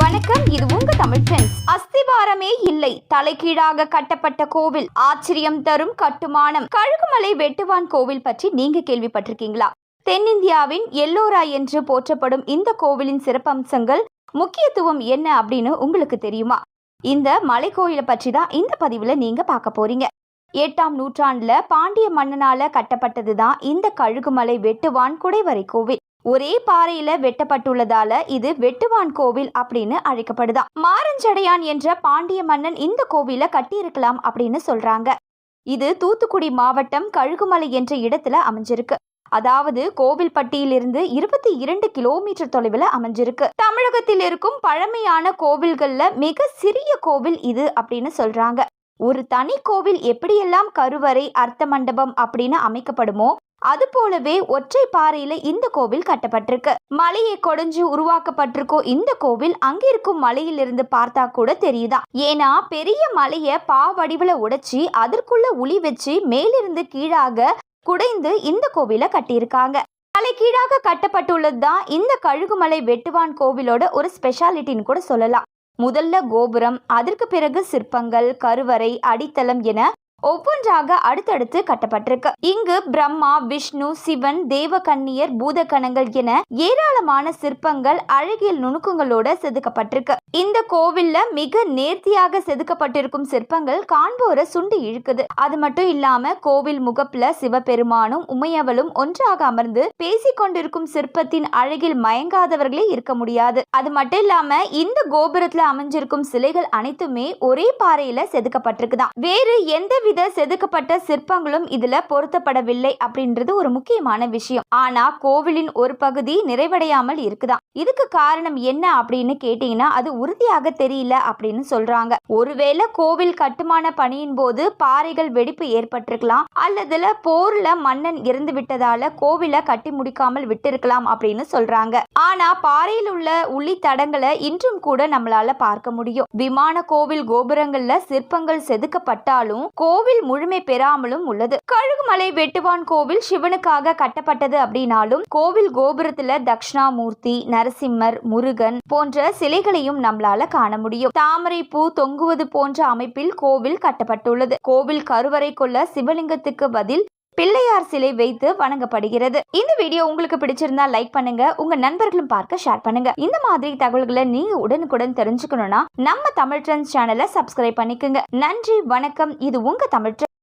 வணக்கம் இது உங்க தமிழ் ட்ரெண்ட்ஸ் அஸ்திவாரமே இல்லை. தலைகீழாக கட்டப்பட்ட கோவில் ஆச்சரியம் தரும் கட்டுமானம். கழுகுமலை வெட்டுவான் கோவில் பற்றி நீங்க கேள்விப்பட்டிருக்கீங்களா? தென்னிந்தியாவின் எல்லோரா என்று போற்றப்படும் இந்த கோவிலின் சிறப்பம்சங்கள் முக்கியத்துவம் என்ன அப்படின்னு உங்களுக்கு தெரியுமா? இந்த மலை கோயிலை பற்றி தான் இந்த பதிவுல நீங்க பார்க்க போறீங்க. எட்டாம் நூற்றாண்டுல பாண்டிய மன்னனால கட்டப்பட்டது தான் இந்த கழுகுமலை வெட்டுவான் குடைவரை கோவில். ஒரே பாறையில வெட்டப்பட்டுள்ளதால இது வெட்டுவான் கோவில் அப்படின்னு அழைக்கப்படுதான் மாரஞ்சடையான் என்ற பாண்டிய மன்னன் இந்த கோவில கட்டியிருக்கலாம் அப்படின்னு சொல்றாங்க. இது தூத்துக்குடி மாவட்டம் கழுகுமலை என்ற இடத்துல அமைஞ்சிருக்கு. அதாவது கோவில்பட்டியிலிருந்து இருபத்தி இரண்டு கிலோமீட்டர் தொலைவில் அமைஞ்சிருக்கு. தமிழகத்தில் இருக்கும் பழமையான கோவில்கள்ல மிக சிறிய கோவில் இது அப்படின்னு சொல்றாங்க. ஒரு தனி கோவில் எப்படியெல்லாம் கருவறை அர்த்த மண்டபம் அப்படின்னு அமைக்கப்படுமோ அது போலவே ஒற்றை பாறையில இந்த கோவில் கட்டப்பட்டிருக்கு. மலையை கொடைஞ்சு உருவாக்கப்பட்டிருக்கோ இந்த கோவில் அங்கிருக்கும் மலையிலிருந்து பார்த்தா கூட தெரியுதா? ஏன்னா பெரிய மலைய பா வடிவுல உடைச்சி அதற்குள்ள உளி வச்சு மேலிருந்து கீழாக குடைந்து இந்த கோவில கட்டியிருக்காங்க. மலை கீழாக கட்டப்பட்டுள்ளது தான் இந்த கழுகுமலை வெட்டுவான் கோவிலோட ஒரு ஸ்பெஷாலிட்டின்னு கூட சொல்லலாம். முதல்ல கோபுரம் அதற்கு பிறகு சிற்பங்கள் கருவறை அடித்தளம் என ஒவ்வொன்றாக அடுத்தடுத்து கட்டப்பட்டிருக்கு. இங்கு பிரம்மா விஷ்ணு சிவன் தேவகன்னியர் பூதகணங்கள் என ஏராளமான சிற்பங்கள் அழகியல் நுணுக்கங்களோட செதுக்கப்பட்டிருக்கு. இந்த கோவில்ல மிக நேர்த்தியாக செதுக்கப்பட்டிருக்கும் சிற்பங்கள் காண்போரை சுண்டி இழுக்குது. அது மட்டும் இல்லாம கோவில் முகப்புல சிவபெருமானும் உமையவளும் ஒன்றாக அமர்ந்து பேசிக் கொண்டிருக்கும் சிற்பத்தின் அழகில் மயங்காதவர்களே இருக்க முடியாது. அது மட்டும் இல்லாம இந்த கோபுரத்துல அமைஞ்சிருக்கும் சிலைகள் அனைத்துமே ஒரே பாறையில செதுக்கப்பட்டிருக்குதான். வேறு எந்த எவ்வித செதுக்கப்பட்ட சிற்பங்களும் இதுல பொருத்தப்படவில்லை அப்படின்றது ஒரு முக்கியமான விஷயம். ஆனா கோவிலின் ஒரு பகுதி நிறைவடையாமல் இருக்குதான் இதுக்கு காரணம் என்ன அப்படின்னு கேட்டீங்கன்னா அது உறுதியாக தெரியல அப்படின்னு சொல்றாங்க. ஒருவேளை கோவில் கட்டுமான பணியின் போது பாறைகள் வெடிப்பு ஏற்பட்டிருக்கலாம் அல்லதுல போர்ல மன்னன் இறந்து விட்டதால கோவிலை கட்டி முடிக்காமல் விட்டிருக்கலாம் அப்படின்னு சொல்றாங்க. ஆனா பாறையில் உள்ள உள்ளி தடங்களை இன்றும் கூட நம்மளால பார்க்க முடியும். விமான கோவில் கோபுரங்கள்ல சிற்பங்கள் செதுக்கப்பட்டாலும் கோவில் முழுமை பெறாமலும் உள்ளது. கழுகுமலை வெட்டுவான் கோவில் சிவனுக்காக கட்டப்பட்டது அப்படின்னாலும் கோவில் கோபுரத்துல தக்ஷணாமூர்த்தி நரசிம்மர் முருகன் போன்ற சிலைகளையும் நம்மளால காண முடியும். தாமரை பூ தொங்குவது போன்ற அமைப்பில் கோவில் கட்டப்பட்டுள்ளது. கோவில் கருவறைக்குள்ள சிவலிங்கத்துக்கு பதில் பிள்ளையார் சிலை வைத்து வணங்கப்படுகிறது. இந்த வீடியோ உங்களுக்கு பிடிச்சிருந்தா லைக் பண்ணுங்க உங்க நண்பர்களும் பார்க்க ஷேர் பண்ணுங்க. இந்த மாதிரி தகவல்களை நீங்க உடனுக்குடன் தெரிஞ்சுக்கணும்னா நம்ம தமிழ் ட்ரெண்ட்ஸ் சேனலை சப்ஸ்கிரைப் பண்ணிக்கோங்க. நன்றி வணக்கம். இது உங்க தமிழ்